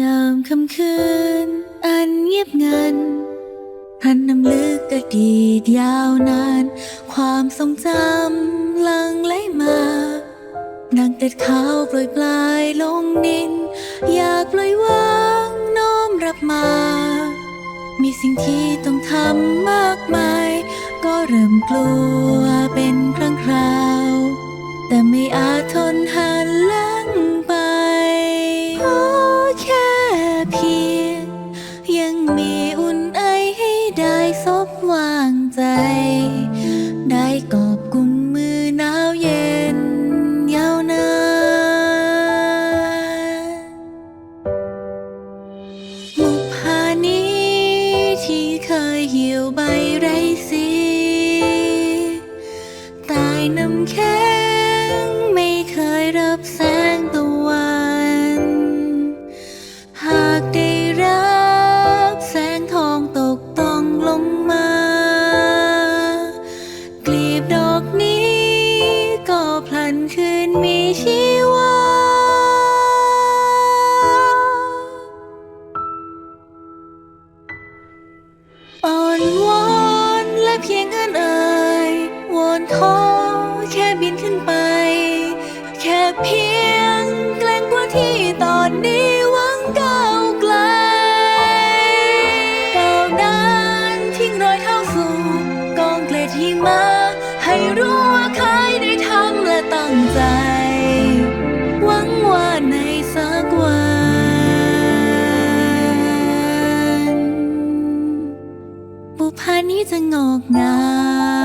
ยามคำคืน อันเงียบงันหันนำลึกอดีตยาวนาน ความทรงจำลังไหลมาดังเด็ดขาวล่อยปลายลงนิน อยากปล่อยวางน้อมรับมา มีสิ่งที่ต้องทำมากมาย เริ่มกลัวเป็นครั้งคราว แต่ไม่อาจทนหันหลังไปขอแค่เพียง ยังมีอุ่นไอให้ได้ซบวางใจ ได้กอบกุมมือหนาวเย็นยาวนานมุกผานี้ที่เคยเหี่ยวใบไรสีใตายน้ำแข็งไม่เคยรับแสงตะวัน หากได้รับแสงทองตกต้องลงมา กลีบดอกนี้ก็พลันคืนมีชีวาอ่อนวอนและเพียงเอื้อนเอ่ยวอนขอ บินขึ้นไป แค่เพียงแกล้งกว่าที่ตอนนี้หวังก้าวไกลก้าวนั้นทิ้งรอยเท้าสู่กองเกล็ดหิมะให้รู้ว่าเคยได้ทำและตั้งใจ หวังว่าในสักวัน บุพานี้จะงอกงาม